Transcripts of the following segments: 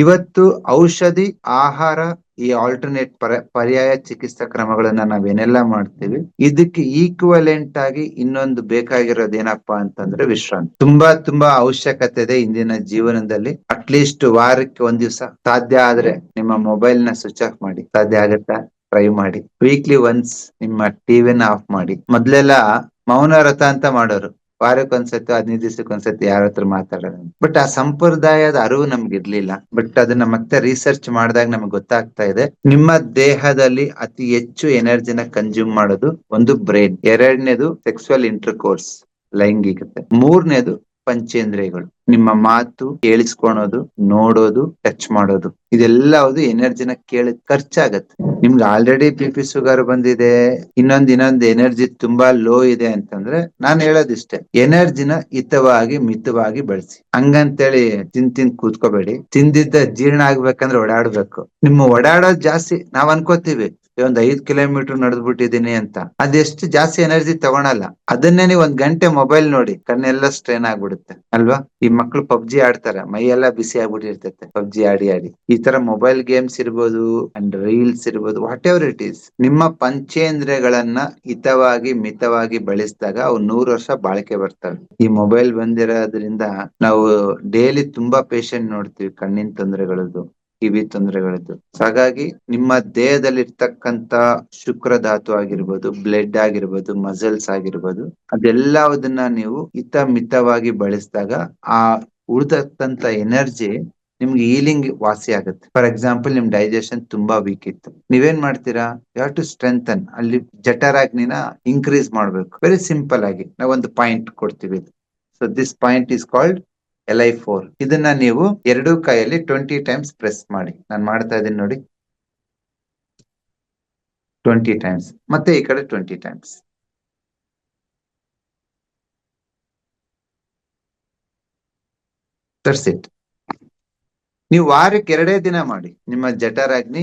ಇವತ್ತು ಔಷಧಿ, ಆಹಾರ ಈ ಆಲ್ಟರ್ನೇಟ್ ಪರ, ಪರ್ಯಾಯ ಚಿಕಿತ್ಸಾ ಕ್ರಮಗಳನ್ನ ನಾವೇನೆಲ್ಲ ಮಾಡ್ತೀವಿ. ಇದಕ್ಕೆ ಈಕ್ವಲೆಂಟ್ ಆಗಿ ಇನ್ನೊಂದು ಬೇಕಾಗಿರೋದು ಏನಪ್ಪಾ ಅಂತಂದ್ರೆ ವಿಶ್ರಾಂತಿ. ತುಂಬಾ ತುಂಬಾ ಅವಶ್ಯಕತೆ ಇದೆ ಇಂದಿನ ಜೀವನದಲ್ಲಿ. ಅಟ್ಲೀಸ್ಟ್ ವಾರಕ್ಕೆ ಒಂದ್ ದಿವಸ. ಸಾಧ್ಯ ಆದ್ರೆ ನಿಮ್ಮ ಮೊಬೈಲ್ನ ಸ್ವಿಚ್ ಆಫ್ ಮಾಡಿ. ಸಾಧ್ಯ ಆಗತ್ತಾ? ಟ್ರೈ ಮಾಡಿ. ವೀಕ್ಲಿ ಒನ್ಸ್ ನಿಮ್ಮ ಟಿವಿನ ಆಫ್ ಮಾಡಿ. ಮೊದ್ಲೆಲ್ಲ ಮೌನ ರಥ ಅಂತ ಮಾಡೋರು. ವಾರಕ್ಕೆ ಒಂದ್ಸತಿ, ಹದಿನೈದು ದಿವಸಕ್ಕೆ ಒಂದ್ಸತಿ ಯಾರ ಹತ್ರ ಮಾತಾಡೋದು ಬಟ್ ಆ ಸಂಪ್ರದಾಯದ ಅರಿವು ನಮ್ಗೆ ಇರ್ಲಿಲ್ಲ. ಬಟ್ ಅದನ್ನ ಮತ್ತೆ ರಿಸರ್ಚ್ ಮಾಡಿದಾಗ ನಮ್ಗೆ ಗೊತ್ತಾಗ್ತಾ ಇದೆ. ನಿಮ್ಮ ದೇಹದಲ್ಲಿ ಅತಿ ಹೆಚ್ಚು ಎನರ್ಜಿನ ಕನ್ಸ್ಯೂಮ್ ಮಾಡೋದು ಒಂದು ಬ್ರೈನ್ ಎರಡನೇದು ಸೆಕ್ಸುವಲ್ ಇಂಟರ್ ಕೋರ್ಸ್ ಲೈಂಗಿಕತೆ. ಮೂರನೇದು ಪಂಚೇಂದ್ರಿಯಗಳು. ನಿಮ್ಮ ಮಾತು ಕೇಳಿಸ್ಕೊಳೋದು, ನೋಡೋದು ಟಚ್ ಮಾಡೋದು. ಇದೆಲ್ಲವುದು ಎನರ್ಜಿನ ಕೇಳಿ ಖರ್ಚಾಗತ್ತೆ. ನಿಮ್ಗೆ ಆಲ್ರೆಡಿ ಬಿ ಪಿ ಶುಗರ್ ಬಂದಿದೆ, ಇನ್ನೊಂದ್ ಇನ್ನೊಂದ್ ಎನರ್ಜಿ ತುಂಬಾ ಲೋ ಇದೆ ಅಂತಂದ್ರೆ ನಾನು ಹೇಳೋದಿಷ್ಟೇ ಎನರ್ಜಿನ ಹಿತವಾಗಿ ಮಿತವಾಗಿ ಬಳಸಿ. ಹಂಗಂತೇಳಿ ತಿನ್ ತಿನ್ ಕೂತ್ಕೋಬೇಡಿ. ತಿಂದಿದ್ದ ಜೀರ್ಣ ಆಗ್ಬೇಕಂದ್ರೆ ಓಡಾಡ್ಬೇಕು. ನಿಮ್ಮ ಓಡಾಡೋದ್ ಜಾಸ್ತಿ ನಾವ್ ಅನ್ಕೋತೀವಿ. ಒಂದ್ ಐದ್ ಕಿಲೋಮೀಟರ್ ನಡೆದ್ಬಿಟ್ಟಿದೀನಿ ಅಂತ. ಅದೆಷ್ಟು ಜಾಸ್ತಿ ಎನರ್ಜಿ ತಗೊಳಲ್ಲ. ಅದನ್ನೇ ನೀವು ಒಂದ್ ಗಂಟೆ ಮೊಬೈಲ್ ನೋಡಿ, ಕಣ್ಣೆಲ್ಲ ಸ್ಟ್ರೈನ್ ಆಗ್ಬಿಡುತ್ತೆ, ಅಲ್ವಾ? ಈ ಮಕ್ಳು ಪಬ್ಜಿ ಆಡ್ತಾರೆ ಮೈ ಎಲ್ಲ ಬಿಸಿ ಆಗ್ಬಿಟ್ಟಿರ್ತೈತೆ, ಪಬ್ಜಿ ಆಡಿ ಆಡಿ. ಈ ತರ ಮೊಬೈಲ್ ಗೇಮ್ಸ್ ಇರ್ಬೋದು ಅಂಡ್ ರೀಲ್ಸ್ ಇರ್ಬೋದು ವಾಟ್ ಎವರ್ ಇಟ್ ಈಸ್ ನಿಮ್ಮ ಪಂಚೇಂದ್ರಿಯಗಳನ್ನ ಹಿತವಾಗಿ, ಮಿತವಾಗಿ ಬಳಸಿದಾಗ ಅವ್ ನೂರು ವರ್ಷ ಬಾಳಿಕೆ ಬರ್ತವೆ. ಈ ಮೊಬೈಲ್ ಬಂದಿರೋದ್ರಿಂದ ನಾವು ಡೈಲಿ ತುಂಬಾ ಪೇಷಂಟ್ ನೋಡ್ತೀವಿ, ಕಣ್ಣಿನ ತೊಂದರೆಗಳದ್ದು. ಕಿವಿ ತೊಂದರೆಗಳದ್ದು. ಹಾಗಾಗಿ ನಿಮ್ಮ ದೇಹದಲ್ಲಿ ಇರ್ತಕ್ಕಂತ ಶುಕ್ರ ಧಾತು ಆಗಿರ್ಬೋದು ಬ್ಲಡ್ ಆಗಿರ್ಬೋದು ಮಸಲ್ಸ್ ಆಗಿರ್ಬೋದು ಅದೆಲ್ಲದನ್ನ ನೀವು ಹಿತ ಮಿತವಾಗಿ ಬಳಸಿದಾಗ ಆ ಉಳಿದಂತ ಎನರ್ಜಿ ನಿಮ್ಗೆ ಹೀಲಿಂಗ್ ವಾಸಿ ಆಗುತ್ತೆ. ಫಾರ್ ಎಕ್ಸಾಂಪಲ್ ನಿಮ್ ಡೈಜೆಷನ್ ತುಂಬಾ ವೀಕ್ ಇತ್ತು. ನೀವೇನ್ ಮಾಡ್ತೀರಾ? ಯು ಟು ಸ್ಟ್ರೆಂಥನ್ ಅಲ್ಲಿ ಜಠರಾಗ್ನಿನ ಇನ್ಕ್ರೀಸ್ ಮಾಡ್ಬೇಕು. ವೆರಿ ಸಿಂಪಲ್ ಆಗಿ ನಾವೊಂದು ಪಾಯಿಂಟ್ ಕೊಡ್ತೀವಿ. So this point is called L I four ಇದನ್ನ ನೀವು ಎರಡೂ ಕೈಯಲ್ಲಿ ಟ್ವೆಂಟಿ ಟೈಮ್ಸ್ ಪ್ರೆಸ್ ಮಾಡಿ. ನಾನು ಮಾಡ್ತಾ ಇದ್ದೀನಿ ನೋಡಿ. ಟ್ವೆಂಟಿ ಟೈಮ್ಸ್ ಮತ್ತೆ ಈ ಕಡೆ ಟ್ವೆಂಟಿ ಟೈಮ್ಸ್ ದಟ್ಸ್ ಇಟ್ ನೀವು ವಾರಕ್ಕೆ ಎರಡೇ ದಿನ ಮಾಡಿ. ನಿಮ್ಮ ಜಠರಾಗ್ನಿ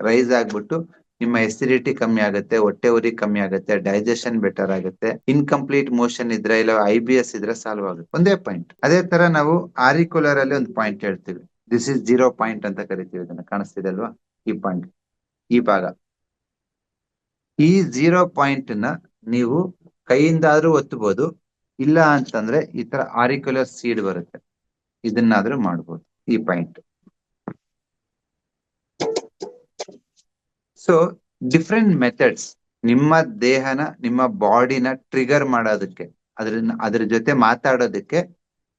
ರೈಸ್ ಆಗ್ಬಿಟ್ಟು ನಿಮ್ಮ ಎಸಿಡಿಟಿ ಕಮ್ಮಿ ಆಗುತ್ತೆ, ಹೊಟ್ಟೆ ಉರಿ ಕಮ್ಮಿ ಆಗುತ್ತೆ ಡೈಜೆಷನ್ ಬೆಟರ್ ಆಗುತ್ತೆ ಇನ್ಕಂಪ್ಲೀಟ್ ಮೋಷನ್ ಇದ್ರೆ ಇಲ್ಲ ಐ ಬಿ ಎಸ್ ಇದ್ರೆ ಸಾಲ್ವ್ ಆಗುತ್ತೆ. ಒಂದೇ ಪಾಯಿಂಟ್ ಅದೇ ತರ ನಾವು ಆರಿಕ್ಯುಲರ್ ಅಲ್ಲಿ ಒಂದು ಪಾಯಿಂಟ್ ಹೇಳ್ತೀವಿ. ದಿಸ್ ಇಸ್ ಜೀರೋ ಪಾಯಿಂಟ್ ಅಂತ ಕರಿತೀವಿ ಇದನ್ನ. ಕಾಣಿಸ್ತಿದೆ ಅಲ್ವಾ? ಈ ಪಾಯಿಂಟ್ ಈ ಭಾಗ. ಈ ಜೀರೋ ಪಾಯಿಂಟ್ನ ನೀವು ಕೈಯಿಂದಾದ್ರೂ ಒತ್ತಬಹುದು ಇಲ್ಲ ಅಂತಂದ್ರೆ ಈ ತರ ಆರಿಕ್ಯುಲರ್ ಸೀಡ್ ಬರುತ್ತೆ. ಇದನ್ನಾದ್ರೂ ಮಾಡ್ಬೋದು. ಈ ಪಾಯಿಂಟ್ ಸೊ ಡಿಫ್ರೆಂಟ್ ಮೆಥಡ್ಸ್ ನಿಮ್ಮ ದೇಹನ, ನಿಮ್ಮ ಬಾಡಿನ ಟ್ರಿಗರ್ ಮಾಡೋದಕ್ಕೆ ಅದ್ರ ಅದ್ರ ಜೊತೆ ಮಾತಾಡೋದಕ್ಕೆ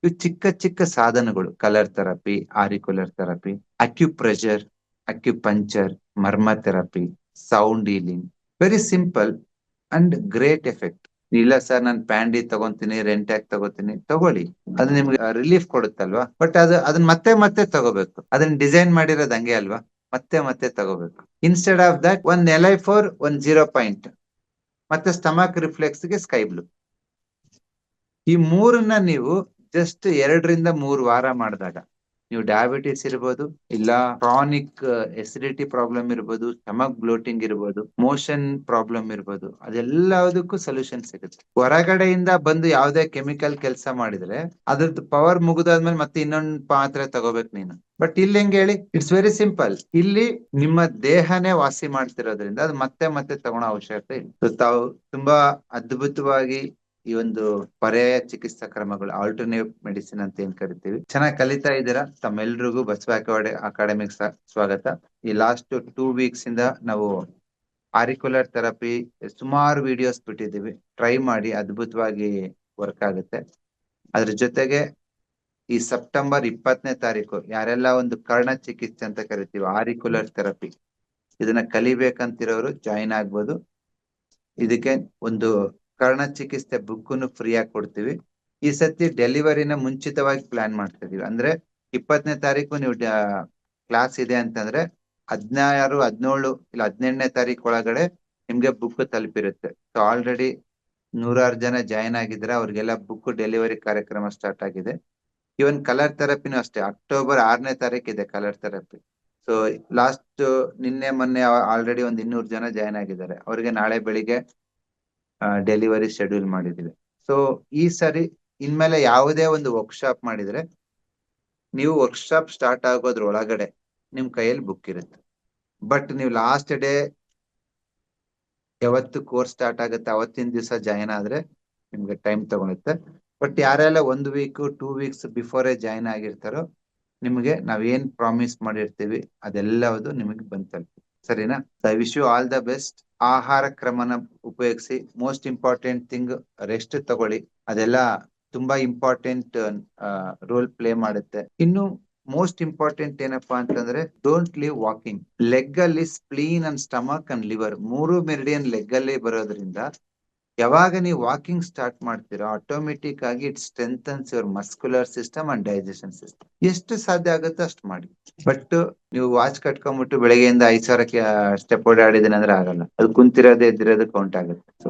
ಇವು ಚಿಕ್ಕ ಚಿಕ್ಕ ಸಾಧನಗಳು. Colour therapy auricular therapy acupressure acupuncture marma therapy sound healing very simple and great effect ಇಲ್ಲ ಸರ್, ನಾನು ಪ್ಯಾಂಡಿ ತಗೊಂತೀನಿ ರೆಂಟ್ಯಾಕ್ ತಗೋತೀನಿ, ತಗೊಳ್ಳಿ. ಅದು ನಿಮ್ಗೆ ರಿಲೀಫ್ ಕೊಡುತ್ತಲ್ವಾ? ಬಟ್ ಅದು, ಅದನ್ನ ಮತ್ತೆ ಮತ್ತೆ ತಗೋಬೇಕು. ಅದನ್ನ ಡಿಸೈನ್ ಮಾಡಿರೋದು ಹಂಗೆ ಅಲ್ವಾ? ಮತ್ತೆ ಮತ್ತೆ ತಗೋಬೇಕು. ಇನ್ಸ್ಟೆಡ್ ಆಫ್ ದಟ್ ಒಂದ್ ಎಲ್ ಐ ಫೋರ್ ಒಂದ್ ಜೀರೋ ಪಾಯಿಂಟ್ ಮತ್ತೆ ಸ್ಟಮಕ್ ರಿಫ್ಲೆಕ್ಸ್ಗೆ ಸ್ಕೈ ಬ್ಲೂ ಈ ಮೂರನ್ನ ನೀವು ಜಸ್ಟ್ ಎರಡರಿಂದ ಮೂರು ವಾರ ಮಾಡಿದಾಗ ನೀವು ಡಯಾಬಿಟಿಸ್ ಇರ್ಬೋದು, ಇಲ್ಲ ಕ್ರಾನಿಕ್ ಎಸಿಡಿಟಿ ಪ್ರಾಬ್ಲಮ್ ಇರ್ಬೋದು ಸ್ಟಮಕ್ ಬ್ಲೋಟಿಂಗ್ ಇರ್ಬೋದು ಮೋಷನ್ ಪ್ರಾಬ್ಲಮ್ ಇರ್ಬೋದು, ಅದೆಲ್ಲದಕ್ಕೂ ಸೊಲ್ಯೂಷನ್ ಸಿಗುತ್ತೆ. ಹೊರಗಡೆಯಿಂದ ಬಂದು ಯಾವ್ದೇ ಕೆಮಿಕಲ್ ಕೆಲಸ ಮಾಡಿದ್ರೆ ಅದ್ರದ್ದು ಪವರ್ ಮುಗಿದಾದ್ಮೇಲೆ ಮತ್ತೆ ಇನ್ನೊಂದು ಪಾತ್ರೆ ತಗೋಬೇಕು ನೀನು. ಬಟ್ ಇಲ್ಲಿ ಹೆಂಗ್ ಹೇಳಿ? ಇಟ್ಸ್ ವೆರಿ ಸಿಂಪಲ್ ಇಲ್ಲಿ ನಿಮ್ಮ ದೇಹನೇ ವಾಸಿ ಮಾಡ್ತಿರೋದ್ರಿಂದ ಅದು ಮತ್ತೆ ಮತ್ತೆ ತಗೊಳೋ ಅವಶ್ಯಕತೆ ಇಲ್ಲ. ತಾವು ತುಂಬಾ ಅದ್ಭುತವಾಗಿ ಈ ಒಂದು ಪರ್ಯಾಯ ಚಿಕಿತ್ಸಾ ಕ್ರಮಗಳು ಆಲ್ಟರ್ನೇಟಿವ್ ಮೆಡಿಸಿನ್ ಅಂತ ಏನ್ ಕರಿತೀವಿ? ಚೆನ್ನಾಗಿ ಕಲಿತಾ ಇದ್ದೀರಾ? ತಮ್ಮೆಲ್ರಿಗೂ ಬಸವ ಅಕಾಡೆಮಿಕ್ ಸ್ವಾಗತ. ಈ ಲಾಸ್ಟ್ ಟೂ ವೀಕ್ಸ್ ಇಂದ ನಾವು ಆರಿಕ್ಯುಲರ್ ಥೆರಪಿ ಸುಮಾರು ವಿಡಿಯೋಸ್ ಬಿಟ್ಟಿದ್ದೀವಿ. ಟ್ರೈ ಮಾಡಿ ಅದ್ಭುತವಾಗಿ ವರ್ಕ್ ಆಗುತ್ತೆ. ಅದ್ರ ಜೊತೆಗೆ ಈ ಸೆಪ್ಟೆಂಬರ್ ಇಪ್ಪತ್ತನೇ ತಾರೀಕು ಯಾರೆಲ್ಲ ಒಂದು ಕರ್ಣ ಚಿಕಿತ್ಸೆ ಅಂತ ಕರಿತೀವಿ ಆರಿಕ್ಯುಲರ್ ಥೆರಪಿ ಇದನ್ನ ಕಲಿಬೇಕಂತಿರೋರು ಜಾಯಿನ್ ಆಗ್ಬೋದು. ಇದಕ್ಕೆ ಒಂದು ಕರ್ಣ ಚಿಕಿತ್ಸೆ ಬುಕ್ಕನ್ನು ಫ್ರೀ ಆಗಿ ಕೊಡ್ತೀವಿ. ಈ ಸತಿ ಡೆಲಿವರಿನ ಮುಂಚಿತವಾಗಿ ಪ್ಲಾನ್ ಮಾಡ್ತಾ ಇದೀವಿ ಅಂದ್ರೆ ಇಪ್ಪತ್ತನೇ ತಾರೀಕು ನೀವು ಕ್ಲಾಸ್ ಇದೆ ಅಂತಂದ್ರೆ ಹದಿನಾರು, ಹದಿನೇಳು ಇಲ್ಲ ಹದಿನೆಂಟನೇ ತಾರೀಕು ಒಳಗಡೆ ನಿಮ್ಗೆ ಬುಕ್ ತಲುಪಿರುತ್ತೆ. ಸೊ ಆಲ್ರೆಡಿ ನೂರಾರು ಜನ ಜಾಯಿನ್ ಆಗಿದ್ರೆ ಅವ್ರಿಗೆಲ್ಲ ಬುಕ್ ಡೆಲಿವರಿ ಕಾರ್ಯಕ್ರಮ ಸ್ಟಾರ್ಟ್ ಆಗಿದೆ. ಇವನ್ ಕಲರ್ ಥೆರಪಿನೂ ಅಷ್ಟೇ. ಅಕ್ಟೋಬರ್ ಆರನೇ ತಾರೀಕು ಇದೆ ಕಲರ್ ಥೆರಪಿ ಸೊ ಲಾಸ್ಟ್ ನಿನ್ನೆ, ಮೊನ್ನೆ ಆಲ್ರೆಡಿ ಒಂದ್ ಇನ್ನೂರು ಜನ ಜಾಯಿನ್ ಆಗಿದ್ದಾರೆ. ಅವ್ರಿಗೆ ನಾಳೆ ಬೆಳಿಗ್ಗೆ ಡೆಲಿವರಿ ಶೆಡ್ಯೂಲ್ ಮಾಡಿದ್ದೀವಿ. ಸೊ ಈ ಸರಿ ಇನ್ಮೇಲೆ ಯಾವುದೇ ಒಂದು ವರ್ಕ್ಶಾಪ್ ಮಾಡಿದ್ರೆ ನೀವು ವರ್ಕ್ಶಾಪ್ ಸ್ಟಾರ್ಟ್ ಆಗೋದ್ರ ಒಳಗಡೆ ನಿಮ್ ಕೈಯಲ್ಲಿ ಬುಕ್ ಇರುತ್ತೆ. ಬಟ್ ನೀವು ಲಾಸ್ಟ್ ಡೇ ಯಾವತ್ತು ಕೋರ್ಸ್ ಸ್ಟಾರ್ಟ್ ಆಗುತ್ತೆ, ಅವತ್ತಿನ ದಿವಸ ಜಾಯಿನ್ ಆದ್ರೆ ನಿಮ್ಗೆ ಟೈಮ್ ತಗೊಳುತ್ತೆ. ಬಟ್ ಯಾರೆಲ್ಲ ಒಂದು week two weeks before join ಆಗಿರ್ತಾರೋ ನಿಮಗೆ ನಾವೇನ್ ಪ್ರಾಮಿಸ್ ಮಾಡಿರ್ತೀವಿ ಅದೆಲ್ಲವುದು ನಿಮಗೆ ಬಂದ್ ತಲುಪಿ ಸರಿನಾ I wish you all the best ಆಹಾರ ಕ್ರಮನ ಉಪಯೋಗಿಸಿ ಮೋಸ್ಟ್ ಇಂಪಾರ್ಟೆಂಟ್ ಥಿಂಗ್ ರೆಸ್ಟ್ ತಗೊಳ್ಳಿ. ಅದೆಲ್ಲ ತುಂಬಾ ಇಂಪಾರ್ಟೆಂಟ್ ರೋಲ್ ಪ್ಲೇ ಮಾಡುತ್ತೆ. ಇನ್ನು ಮೋಸ್ಟ್ ಇಂಪಾರ್ಟೆಂಟ್ ಏನಪ್ಪಾ ಅಂತಂದ್ರೆ ಡೋಂಟ್ ಲೀವ್ ವಾಕಿಂಗ್ ಲೆಗ್ ಅಲ್ಲಿ spleen and stomach and liver ಮೂರು ಮೆರಿಡಿಯನ್ ಲೆಗ್ ಅಲ್ಲಿ ಬರೋದ್ರಿಂದ ಯಾವಾಗ ನೀವು ವಾಕಿಂಗ್ ಸ್ಟಾರ್ಟ್ ಮಾಡ್ತೀರೋ ಆಟೋಮೆಟಿಕ್ ಆಗಿ it strengthens your muscular system and digestion system ಎಷ್ಟು ಸಾಧ್ಯ ಆಗುತ್ತೋ ಅಷ್ಟು ಮಾಡಿ. ಬಟ್ ನೀವು ವಾಚ್ ಕಟ್ಕೊಂಡ್ಬಿಟ್ಟು ಬೆಳಗ್ಗೆಯಿಂದ ಐದ್ ಸಾವಿರಕ್ಕೆ ಸ್ಟೆಪ್ ಓಡಾಡಿದ್ದೀನಿ ಅಂದ್ರೆ ಆಗಲ್ಲ. ಅದು ಕುಂತಿರೋದೇ ಇದ್ದಿರೋದು ಕೌಂಟ್ ಆಗುತ್ತೆ. ಸೊ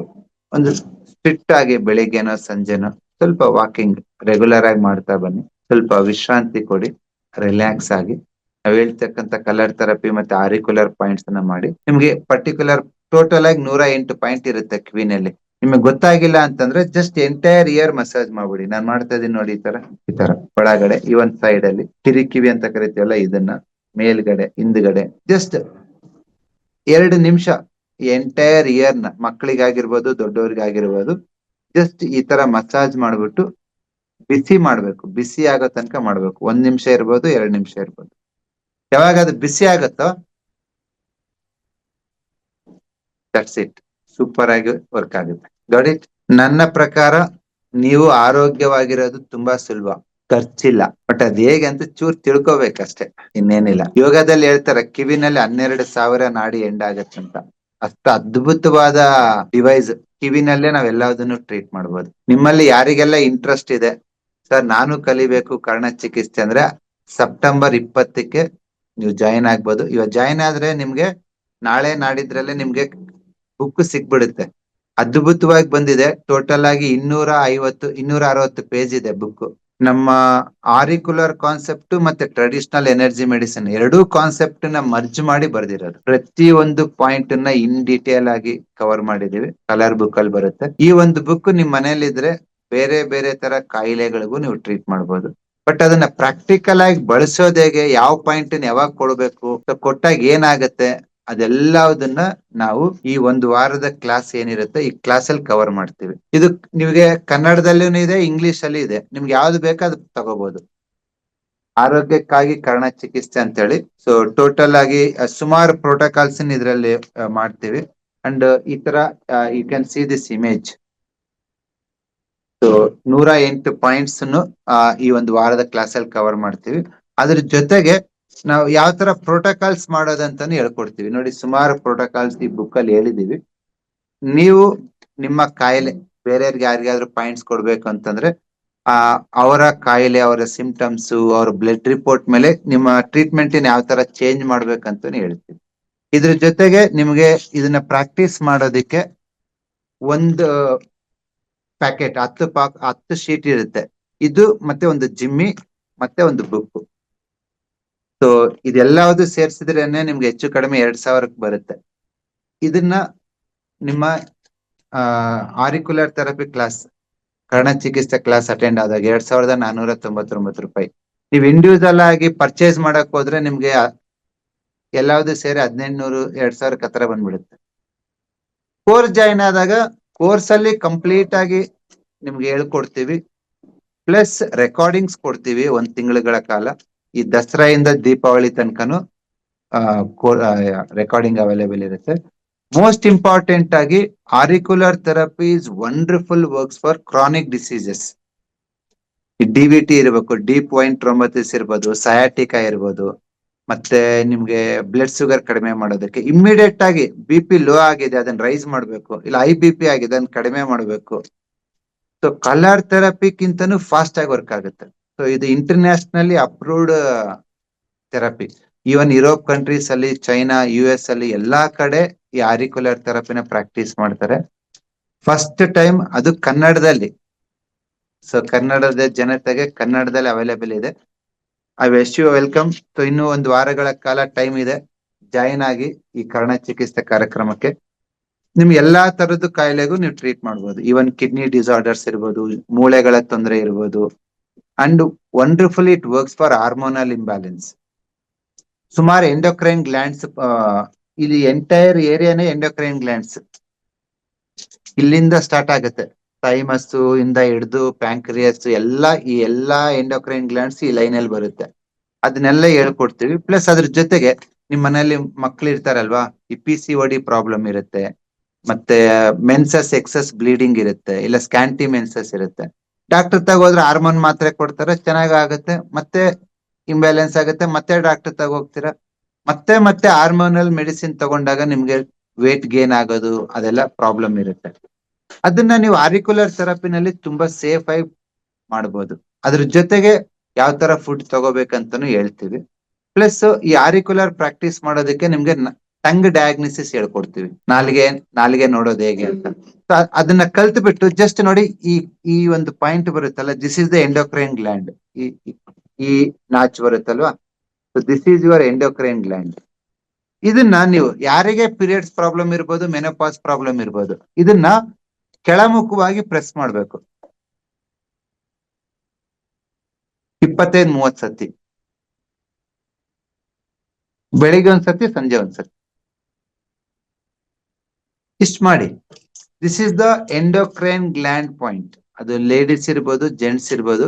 ಒಂದು ಸ್ಟ್ರಿಕ್ಟ್ ಆಗಿ ಬೆಳಿಗ್ಗೆನೋ, ಸಂಜೆನೋ, ಸ್ವಲ್ಪ ವಾಕಿಂಗ್ ರೆಗ್ಯುಲರ್ ಆಗಿ ಮಾಡ್ತಾ ಬನ್ನಿ. ಸ್ವಲ್ಪ ವಿಶ್ರಾಂತಿ ಕೊಡಿ. ರಿಲ್ಯಾಕ್ಸ್ ಆಗಿ. ನಾವ್ ಹೇಳ್ತಕ್ಕಂತ ಕಲರ್ ಥೆರಪಿ ಮತ್ತೆ ಆರಿಕ್ಯುಲರ್ ಪಾಯಿಂಟ್ಸ್ ಅನ್ನ ಮಾಡಿ. ನಿಮ್ಗೆ ಪರ್ಟಿಕ್ಯುಲರ್ ಟೋಟಲ್ ಆಗಿ ನೂರ ಎಂಟು ಪಾಯಿಂಟ್ ಇರುತ್ತೆ ಕಿವಿನಲ್ಲಿ. ನಿಮಗೆ ಗೊತ್ತಾಗಿಲ್ಲ ಅಂತಂದ್ರೆ ಜಸ್ಟ್ ಎಂಟೈರ್ ಇಯರ್ ಮಸಾಜ್ ಮಾಡ್ಬಿಡಿ. ನಾನ್ ಮಾಡ್ತಾ ಇದೀನಿ ನೋಡಿ ಈ ತರ ಈ ತರ. ಒಳಗಡೆ, ಈ ಒಂದ್ ಸೈಡ್ ಅಲ್ಲಿ, ಕಿರಿಕಿವಿ ಅಂತ ಕರಿತೀವಲ್ಲ ಇದನ್ನ, ಮೇಲ್ಗಡೆ, ಹಿಂದ್ಗಡೆ. ಜಸ್ಟ್ ಎರಡು ನಿಮಿಷ ಎಂಟೈರ್ ಇಯರ್ನ ಮಕ್ಕಳಿಗಾಗಿರ್ಬೋದು ದೊಡ್ಡವ್ರಿಗಾಗಿರ್ಬೋದು ಜಸ್ಟ್ ಈ ತರ ಮಸಾಜ್ ಮಾಡ್ಬಿಟ್ಟು ಬಿಸಿ ಮಾಡ್ಬೇಕು. ಬಿಸಿ ಆಗೋ ತನಕ ಮಾಡ್ಬೇಕು. ಒಂದ್ ನಿಮಿಷ ಇರ್ಬೋದು, ಎರಡು ನಿಮಿಷ ಇರ್ಬೋದು. ಯಾವಾಗ ಅದು ಬಿಸಿ ಆಗತ್ತೋ ದಟ್ಸ್ ಇಟ್ ಸೂಪರ್ ಆಗಿ ವರ್ಕ್ ಆಗುತ್ತೆ. ಇಟ್ ನನ್ನ ಪ್ರಕಾರ ನೀವು ಆರೋಗ್ಯವಾಗಿರೋದು ತುಂಬಾ ಸುಲಭ. ಖರ್ಚಿಲ್ಲ. ಬಟ್ ಅದ್ ಹೇಗೆ ಅಂತ ಚೂರ್ ತಿಳ್ಕೊಬೇಕಷ್ಟೇ. ಇನ್ನೇನಿಲ್ಲ. ಯೋಗದಲ್ಲಿ ಹೇಳ್ತಾರೆ, ಕಿವಿನಲ್ಲಿ ಹನ್ನೆರಡು ಸಾವಿರ ನಾಡಿ ಎಂಡ್ ಅಂತ ಅಷ್ಟ ಅದ್ಭುತವಾದ ಡಿವೈಸ್ ಕಿವಿನಲ್ಲೇ ನಾವ್ ಎಲ್ಲದನ್ನು ಟ್ರೀಟ್ ಮಾಡ್ಬೋದು. ನಿಮ್ಮಲ್ಲಿ ಯಾರಿಗೆಲ್ಲ ಇಂಟ್ರೆಸ್ಟ್ ಇದೆ? ಸರ್, ನಾನು ಕಲಿಬೇಕು ಕರ್ಣ ಚಿಕಿತ್ಸೆ ಅಂದ್ರೆ ಸೆಪ್ಟೆಂಬರ್ ಇಪ್ಪತ್ತಕ್ಕೆ ನೀವು ಜಾಯಿನ್ ಆಗ್ಬೋದು. ಇವಾಗ ಜಾಯಿನ್ ಆದ್ರೆ ನಿಮ್ಗೆ ನಾಳೆ ನಾಡಿದ್ರಲ್ಲೇ ನಿಮ್ಗೆ ಬುಕ್ ಸಿಕ್ಬಿಡುತ್ತೆ ಅದ್ಭುತವಾಗಿ ಬಂದಿದೆ. ಟೋಟಲ್ ಆಗಿ ಇನ್ನೂರ ಐವತ್ತು, ಇನ್ನೂರ ಅರವತ್ತು ಪೇಜ್ ಇದೆ ಬುಕ್. ನಮ್ಮ ಆರಿಕ್ಯುಲರ್ ಕಾನ್ಸೆಪ್ಟ್ ಮತ್ತೆ ಟ್ರೆಡಿಷನಲ್ ಎನರ್ಜಿ ಮೆಡಿಸಿನ್ ಎರಡೂ ಕಾನ್ಸೆಪ್ಟ್ನ ಮರ್ಜ್ ಮಾಡಿ ಬರ್ದಿರೋದು. ಪ್ರತಿ ಒಂದು ಪಾಯಿಂಟ್ನ ಇನ್ ಡೀಟೇಲ್ ಆಗಿ ಕವರ್ ಮಾಡಿದೀವಿ ಕಲರ್ ಬುಕ್ ಅಲ್ಲಿ ಬರುತ್ತೆ. ಈ ಒಂದು ಬುಕ್ ನಿಮ್ ಮನೇಲಿ ಇದ್ರೆ ಬೇರೆ ಬೇರೆ ತರ ಕಾಯಿಲೆಗಳಿಗೂ ನೀವು ಟ್ರೀಟ್ ಮಾಡ್ಬೋದು. ಬಟ್ ಅದನ್ನ ಪ್ರಾಕ್ಟಿಕಲ್ ಆಗಿ ಬಳಸೋದ್ ಹೇಗೆ, ಯಾವ ಪಾಯಿಂಟ್ ಯಾವಾಗ ಕೊಡ್ಬೇಕು, ಕೊಟ್ಟಾಗ ಏನಾಗತ್ತೆ ಅದೆಲ್ಲದನ್ನ ನಾವು ಈ ಒಂದು ವಾರದ ಕ್ಲಾಸ್ ಏನಿರುತ್ತೆ, ಈ ಕ್ಲಾಸ್ ಅಲ್ಲಿ ಕವರ್ ಮಾಡ್ತೀವಿ. ಇದು ನಿಮಗೆ ಕನ್ನಡದಲ್ಲೂ ಇದೆ ಇಂಗ್ಲಿಷ್ ಅಲ್ಲಿ ಇದೆ. ನಿಮ್ಗೆ ಯಾವ್ದು ಬೇಕೋ ಅದು ತಗೋಬಹುದು ಆರೋಗ್ಯಕ್ಕಾಗಿ ಕರ್ಣ ಚಿಕಿತ್ಸೆ ಅಂತ ಹೇಳಿ ಸೊ ಟೋಟಲ್ ಆಗಿ ಸುಮಾರು ಪ್ರೋಟೋಕಾಲ್ಸ್ ಇದರಲ್ಲಿ ಮಾಡ್ತೀವಿ. ಅಂಡ್ ಈ ತರ you can see this image so ನೂರ ಎಂಟು ಪಾಯಿಂಟ್ಸ್ ಈ ಒಂದು ವಾರದ ಕ್ಲಾಸ್ ಅಲ್ಲಿ ಕವರ್ ಮಾಡ್ತೀವಿ. ಅದ್ರ ಜೊತೆಗೆ ನಾವು ಯಾವ ತರ ಪ್ರೋಟೋಕಾಲ್ಸ್ ಮಾಡೋದಂತಾನು ಹೇಳ್ಕೊಡ್ತೀವಿ. ನೋಡಿ, ಸುಮಾರು ಪ್ರೋಟೋಕಾಲ್ಸ್ ಈ ಬುಕ್ ಅಲ್ಲಿ ಹೇಳಿದೀವಿ. ನೀವು ನಿಮ್ಮ ಕಾಯಿಲೆ, ಬೇರೆಯವ್ರಿಗೆ ಯಾರಿಗಾದ್ರೂ ಪಾಯಿಂಟ್ಸ್ ಕೊಡ್ಬೇಕು ಅಂತಂದ್ರೆ, ಆ, ಅವರ ಕಾಯಿಲೆ, ಅವರ ಸಿಂಪ್ಟಮ್ಸ್ ಅವ್ರ ಬ್ಲಡ್ ರಿಪೋರ್ಟ್ ಮೇಲೆ ನಿಮ್ಮ ಟ್ರೀಟ್ಮೆಂಟ್ ಯಾವ ತರ ಚೇಂಜ್ ಮಾಡ್ಬೇಕಂತ ಹೇಳ್ತೀವಿ. ಇದ್ರ ಜೊತೆಗೆ ನಿಮ್ಗೆ ಇದನ್ನ ಪ್ರಾಕ್ಟೀಸ್ ಮಾಡೋದಿಕ್ಕೆ ಒಂದು ಪ್ಯಾಕೆಟ್ ಹತ್ತು ಪಾಕ್ ಹತ್ತು ಶೀಟ್ ಇರುತ್ತೆ. ಇದು ಮತ್ತೆ ಒಂದು ಜಿಮ್ಮಿ, ಮತ್ತೆ ಒಂದು ಬುಕ್ ಸೊ ಇದೆಲ್ಲಾವುದು ಸೇರ್ಸಿದ್ರೇನೆ ನಿಮ್ಗೆ ಹೆಚ್ಚು ಕಡಿಮೆ ಎರಡ್ ಸಾವಿರಕ್ಕೆ ಬರುತ್ತೆ. ಇದನ್ನ ನಿಮ್ಮ ಆರಿಕ್ಯುಲರ್ ಥೆರಪಿ ಕ್ಲಾಸ್ ಕರ್ಣ ಚಿಕಿತ್ಸೆ ಕ್ಲಾಸ್ ಅಟೆಂಡ್ ಆದಾಗ ಎರಡ್ ಸಾವಿರದ ನಾನೂರ ತೊಂಬತ್ತೊಂಬತ್ತು ರೂಪಾಯಿ. ನೀವು ಇಂಡಿವಿಜುವಲ್ ಆಗಿ ಪರ್ಚೇಸ್ ಮಾಡಕ್ ಹೋದ್ರೆ ನಿಮ್ಗೆ ಎಲ್ಲಾವುದು ಸೇರಿ ಹದಿನೆಂಟುನೂರು, ಎರಡ್ ಸಾವಿರಕ್ಕೆ ಹತ್ರ ಬಂದ್ಬಿಡುತ್ತೆ. ಕೋರ್ಸ್ ಜಾಯಿನ್ ಆದಾಗ ಕೋರ್ಸ್ ಅಲ್ಲಿ ಕಂಪ್ಲೀಟ್ ಆಗಿ ನಿಮ್ಗೆ ಹೇಳ್ಕೊಡ್ತೀವಿ. ಪ್ಲಸ್ ರೆಕಾರ್ಡಿಂಗ್ಸ್ ಕೊಡ್ತೀವಿ ಒಂದ್ ತಿಂಗಳುಗಳ ಕಾಲ. ಈ ದಸರಾಯಿಂದ ದೀಪಾವಳಿ ತನಕನು ರೆಕಾರ್ಡಿಂಗ್ ಅವೈಲೇಬಲ್ ಇರುತ್ತೆ. ಮೋಸ್ಟ್ ಇಂಪಾರ್ಟೆಂಟ್ ಆಗಿ auricular therapy is wonderful works for chronic diseases D V T ಇರಬೇಕು ಡೀಪ್ ವೈನ್ ಟ್ರೋಮತಿಸ್ ಇರ್ಬೋದು ಸಯಾಟಿಕಾ ಇರ್ಬೋದು, ಮತ್ತೆ ನಿಮ್ಗೆ ಬ್ಲಡ್ ಶುಗರ್ ಕಡಿಮೆ ಮಾಡೋದಕ್ಕೆ ಇಮ್ಮಿಡಿಯೇಟ್ ಆಗಿ ಬಿ ಪಿ ಲೋ ಆಗಿದೆ, ಅದನ್ನ ರೈಸ್ ಮಾಡಬೇಕು, ಇಲ್ಲ ಐ ಬಿ ಪಿ ಆಗಿದೆ, ಅದನ್ನ ಕಡಿಮೆ ಮಾಡಬೇಕು. ಸೊ ಕಲರ್ ಥೆರಪಿಕ್ಕಿಂತನೂ ಫಾಸ್ಟ್ ಆಗಿ ವರ್ಕ್ ಆಗುತ್ತೆ. ಸೊ ಇದು internationally approved therapy even Europe countries ಅಲ್ಲಿ ಚೈನಾ ಯು ಎಸ್ ಅಲ್ಲಿ ಎಲ್ಲಾ ಕಡೆ ಈ ಆರಿಕ್ಯುಲರ್ ಥೆರಪಿನ ಪ್ರಾಕ್ಟೀಸ್ ಮಾಡ್ತಾರೆ. ಫಸ್ಟ್ ಟೈಮ್ ಅದು ಕನ್ನಡದಲ್ಲಿ. ಸೊ ಕನ್ನಡದ ಜನತೆಗೆ ಕನ್ನಡದಲ್ಲಿ ಅವೈಲೇಬಲ್ ಇದೆ. I wish you welcome so ಇನ್ನು ಒಂದು ವಾರಗಳ ಕಾಲ ಟೈಮ್ ಇದೆ. ಜಾಯಿನ್ ಆಗಿ ಈ ಕರ್ಣ ಚಿಕಿತ್ಸೆ ಕಾರ್ಯಕ್ರಮಕ್ಕೆ. ನಿಮ್ ಎಲ್ಲಾ ತರದ ಕಾಯಿಲೆಗೂ ನೀವು ಟ್ರೀಟ್ ಮಾಡ್ಬೋದು. ಈವನ್ ಕಿಡ್ನಿ ಡಿಸಾರ್ಡರ್ಸ್ ಇರ್ಬೋದು, ಮೂಳೆಗಳ ತೊಂದರೆ ಇರ್ಬೋದು and wonderful it works for hormonal imbalance ಸುಮಾರು ಎಂಡೋಕ್ರೈನ್ ಗ್ಲ್ಯಾಂಡ್ಸ್ ಇಲ್ಲಿ ಎಂಟೈರ್ ಏರಿಯಾನೇ ಎಂಡೋಕ್ರೈನ್ ಗ್ಲ್ಯಾಂಡ್ಸ್ ಇಲ್ಲಿಂದ ಸ್ಟಾರ್ಟ್ ಆಗುತ್ತೆ. ಥೈಮಸ್ ಇಂದ ಹಿಡಿದು ಪ್ಯಾಂಕ್ರಿಯಸ್ ಎಲ್ಲ ಈ ಎಲ್ಲಾ ಎಂಡೋಕ್ರೈನ್ ಗ್ಲ್ಯಾಂಡ್ಸ್ ಈ ಲೈನ್ ಅಲ್ಲಿ ಬರುತ್ತೆ. ಅದನ್ನೆಲ್ಲ ಹೇಳ್ಕೊಡ್ತೀವಿ. ಪ್ಲಸ್ ಅದ್ರ ಜೊತೆಗೆ ನಿಮ್ ಮನೆಯಲ್ಲಿ ಮಕ್ಳು ಇರ್ತಾರಲ್ವಾ, ಈ ಪಿ ಸಿ ಡಿ ಪ್ರಾಬ್ಲಮ್ ಇರುತ್ತೆ. ಮತ್ತೆ, ಮೆನ್ಸಸ್, ಎಕ್ಸಸ್ ಬ್ಲೀಡಿಂಗ್ ಇರುತ್ತೆ. ಇಲ್ಲ ಸ್ಕ್ಯಾಂಟಿ ಮೆನ್ಸಸ್ ಇರುತ್ತೆ. ಡಾಕ್ಟರ್ ತಗೋದ್ರೆ ಹಾರ್ಮೋನ್ ಮಾತ್ರೆ ಕೊಡ್ತಾರೆ ಚೆನ್ನಾಗ್ ಆಗುತ್ತೆ ಮತ್ತೆ ಇಂಬ್ಯಾಲೆನ್ಸ್ ಆಗುತ್ತೆ, ಮತ್ತೆ ಡಾಕ್ಟರ್ ತಗ ಹೋಗ್ತೀರಾ ಮತ್ತೆ ಮತ್ತೆ ಹಾರ್ಮೋನಲ್ ಮೆಡಿಸಿನ್ ತಗೊಂಡಾಗ ನಿಮ್ಗೆ ವೇಟ್ ಗೇನ್ ಆಗೋದು, ಅದೆಲ್ಲ ಪ್ರಾಬ್ಲಮ್ ಇರುತ್ತೆ. ಅದನ್ನ ನೀವು ಆರಿಕ್ಯುಲರ್ ಥೆರಪಿನಲ್ಲಿ ತುಂಬಾ ಸೇಫ್ ಆಗಿ ಮಾಡ್ಬೋದು. ಅದ್ರ ಜೊತೆಗೆ ಯಾವ ತರ ಫುಡ್ ತಗೋಬೇಕಂತಾನು ಹೇಳ್ತೀವಿ. ಪ್ಲಸ್ ಈ ಆರಿಕ್ಯುಲರ್ ಪ್ರಾಕ್ಟೀಸ್ ಮಾಡೋದಕ್ಕೆ ನಿಮ್ಗೆ ಟಂಗ್ ಡಯಾಗ್ನಿಸಿಸ್ ಹೇಳ್ಕೊಡ್ತೀವಿ. ನಾಲ್ಗೆ, ನಾಲಿಗೆ ನೋಡೋದು ಹೇಗೆ ಅಂತ. ಅದನ್ನ ಕಲ್ತ್ ಬಿಟ್ಟು ಜಸ್ಟ್ ನೋಡಿ ಈ ಈ ಒಂದು ಪಾಯಿಂಟ್ ಬರುತ್ತಲ್ಲ this is the endocrine gland ಈ notch ಬರುತ್ತಲ್ವಾ? This is your endocrine gland ಇದನ್ನ ನೀವು ಯಾರಿಗೆ ಪೀರಿಯಡ್ಸ್ ಪ್ರಾಬ್ಲಮ್ ಇರ್ಬೋದು ಮೆನೋಪಾಸ್ ಪ್ರಾಬ್ಲಮ್ ಇರ್ಬೋದು, ಇದನ್ನ ಕೆಳಮುಖವಾಗಿ ಪ್ರೆಸ್ ಮಾಡ್ಬೇಕು. ಇಪ್ಪತ್ತೈದು ಮೂವತ್ ಸತಿ. ಬೆಳಿಗ್ಗೆ ಒಂದ್ಸತಿ, ಸಂಜೆ ಒಂದ್ಸತಿ. ಇಷ್ಟ ಮಾಡಿ. This is the endocrine gland point ಅದು ಲೇಡೀಸ್ ಇರ್ಬೋದು ಜೆಂಟ್ಸ್ ಇರ್ಬೋದು.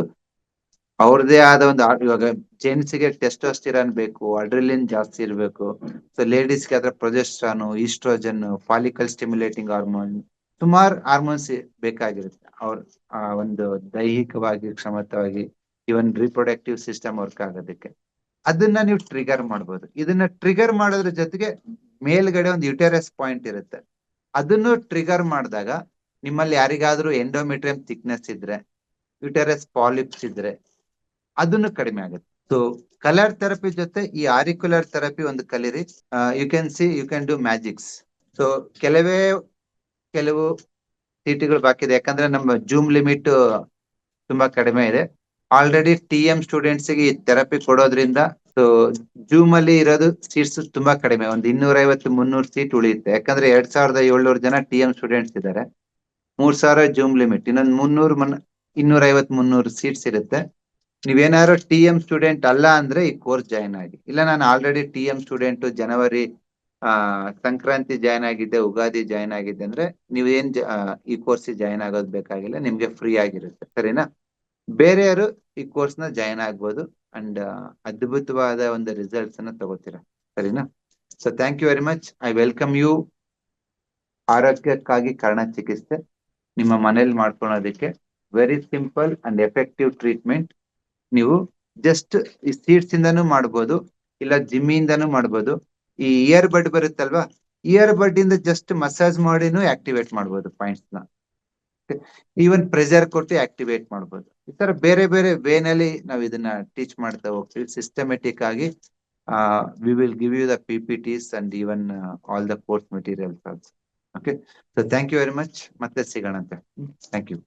ಅವ್ರದೇ ಆದ ಒಂದು ಇವಾಗ ಜೆಂಟ್ಸ್ಗೆ ಟೆಸ್ಟೋಸ್ಟಿರಾನ್ ಬೇಕು ಅಡ್ರಿಲಿನ್ ಜಾಸ್ತಿ ಇರಬೇಕು. ಸೊ ಲೇಡೀಸ್ಗೆ ಅದ್ರ progesterone estrogen follicle stimulating hormone ಸುಮಾರು ಹಾರ್ಮೋನ್ಸ್ ಬೇಕಾಗಿರುತ್ತೆ. ಅವ್ರ ಒಂದು ದೈಹಿಕವಾಗಿ ಕ್ಷಮತವಾಗಿ ಇವನ್ ರಿಪ್ರೊಡಕ್ಟಿವ್ ಸಿಸ್ಟಮ್ ವರ್ಕ್ ಆಗೋದಕ್ಕೆ. ಅದನ್ನ ನೀವು ಟ್ರಿಗರ್ ಮಾಡ್ಬೋದು. ಇದನ್ನ ಟ್ರಿಗರ್ ಮಾಡೋದ್ರ ಜೊತೆಗೆ ಮೇಲ್ಗಡೆ ಒಂದು ಯುಟೆರಸ್ ಪಾಯಿಂಟ್ ಇರುತ್ತೆ. ಅದನ್ನು ಟ್ರಿಗರ್ ಮಾಡಿದಾಗ ನಿಮ್ಮಲ್ಲಿ ಯಾರಿಗಾದ್ರೂ ಎಂಡೋಮೆಟ್ರಿಯಂ ಥಿಕ್ನೆಸ್ ಇದ್ರೆ ಯುಟೆರಸ್ ಪಾಲಿಪ್ಸ್ ಇದ್ರೆ ಅದನ್ನು ಕಡಿಮೆ ಆಗುತ್ತೆ. ಸೊ ಕಲರ್ ಥೆರಪಿ ಜೊತೆ ಈ ಆರಿಕ್ಯುಲರ್ ಥೆರಪಿ ಒಂದು ಕಲಿರಿ. You can see you can do magics so ಕೆಲವೇ, ಕೆಲವು ಸೀಟುಗಳು ಬಾಕಿ ಇದೆ. ಯಾಕಂದ್ರೆ ನಮ್ಮ ಜೂಮ್ ಲಿಮಿಟ್ ತುಂಬಾ ಕಡಿಮೆ ಇದೆ. ಆಲ್ರೆಡಿ ಟಿ ಎಂ ಸ್ಟೂಡೆಂಟ್ಸ್ಗೆ ಈ ಥೆರಪಿ ಕೊಡೋದ್ರಿಂದ ಸೊ ಜೂಮ್ ಅಲ್ಲಿ ಇರೋದು ಸೀಟ್ಸ್ ತುಂಬಾ ಕಡಿಮೆ. ಒಂದು ಇನ್ನೂರ ಐವತ್ತು ಮುನ್ನೂರು ಸೀಟ್ ಉಳಿಯುತ್ತೆ. ಯಾಕಂದ್ರೆ ಎರಡ್ ಸಾವಿರದ ಏಳ್ನೂರು ಜನ ಟಿ ಎಂ ಸ್ಟೂಡೆಂಟ್ಸ್ ಇದ್ದಾರೆ ಮೂರ್ ಸಾವಿರ ಜೂಮ್ ಲಿಮಿಟ್ ಇನ್ನೊಂದು ಮುನ್ನೂರ್ ಮನ್ ಇನ್ನೂರ ಐವತ್ ಮುನ್ನೂರು ಸೀಟ್ಸ್ ಇರುತ್ತೆ. ನೀವೇನಾದ್ರು ಟಿ ಎಂ ಸ್ಟೂಡೆಂಟ್ ಅಲ್ಲ ಅಂದ್ರೆ ಈ ಕೋರ್ಸ್ ಜಾಯಿನ್ ಆಗಿ. ಇಲ್ಲ, ನಾನು ಆಲ್ರೆಡಿ ಟಿ ಎಂ ಸ್ಟೂಡೆಂಟ್ ಜನವರಿ ಆ, ಸಂಕ್ರಾಂತಿ ಜಾಯಿನ್ ಆಗಿದ್ದೆ, ಉಗಾದಿ ಜಾಯಿನ್ ಆಗಿದ್ದೆ ಅಂದ್ರೆ ನೀವೇನ್ ಈ ಕೋರ್ಸ್ ಜಾಯಿನ್ ಆಗೋದ್ ಬೇಕಾಗಿಲ್ಲ. ನಿಮ್ಗೆ ಫ್ರೀ ಆಗಿರುತ್ತೆ. ಸರಿನಾ? ಬೇರೆಯವರು ಈ ಕೋರ್ಸ್ನ ಜಾಯಿನ್ ಆಗ್ಬೋದು. ಅಂಡ್ ಅದ್ಭುತವಾದ ಒಂದು ರಿಸಲ್ಟ್ಸ್ ಅನ್ನ ತಗೋತೀರಾ? ಸರಿನಾ? So thank you very much I welcome you ಆರೋಗ್ಯಕ್ಕಾಗಿ ಕರ್ಣ ಚಿಕಿತ್ಸೆ ನಿಮ್ಮ ಮನೇಲಿ ಮಾಡ್ಕೊಳ್ಳೋದಕ್ಕೆ very simple and effective treatment ನೀವು ಜಸ್ಟ್ ಈ ಸೀಟ್ಸ್ ಇಂದಾನು ಮಾಡ್ಬೋದು, ಇಲ್ಲ ಜಿಮ್ ಇಂದಾನು ಮಾಡ್ಬೋದು. ಈ ಇಯರ್ ಬಡ್ ಬರುತ್ತಲ್ವಾ? ಇಯರ್ ಬಡ್ ಇಂದ ಜಸ್ಟ್ ಮಸಾಜ್ ಮಾಡಿನೂ ಆಕ್ಟಿವೇಟ್ ಮಾಡ್ಬೋದು ಪಾಯಿಂಟ್ಸ್ನ. ಈವನ್ ಪ್ರೆಷರ್ ಕೊಟ್ಟು ಆಕ್ಟಿವೇಟ್ ಮಾಡ್ಬೋದು. ಈ ತರ ಬೇರೆ ಬೇರೆ ವೇನಲ್ಲಿ ನಾವು ಇದನ್ನ ಟೀಚ್ ಮಾಡ್ತಾ ಹೋಗ್ತೀವಿ. ಸಿಸ್ಟಮೆಟಿಕ್ ಆಗಿ we will give you the P P Ts and even all the course materials also okay so thank you very much ಮತ್ತೆ ಸಿಗೋಣ ಅಂತ ಥ್ಯಾಂಕ್ ಯು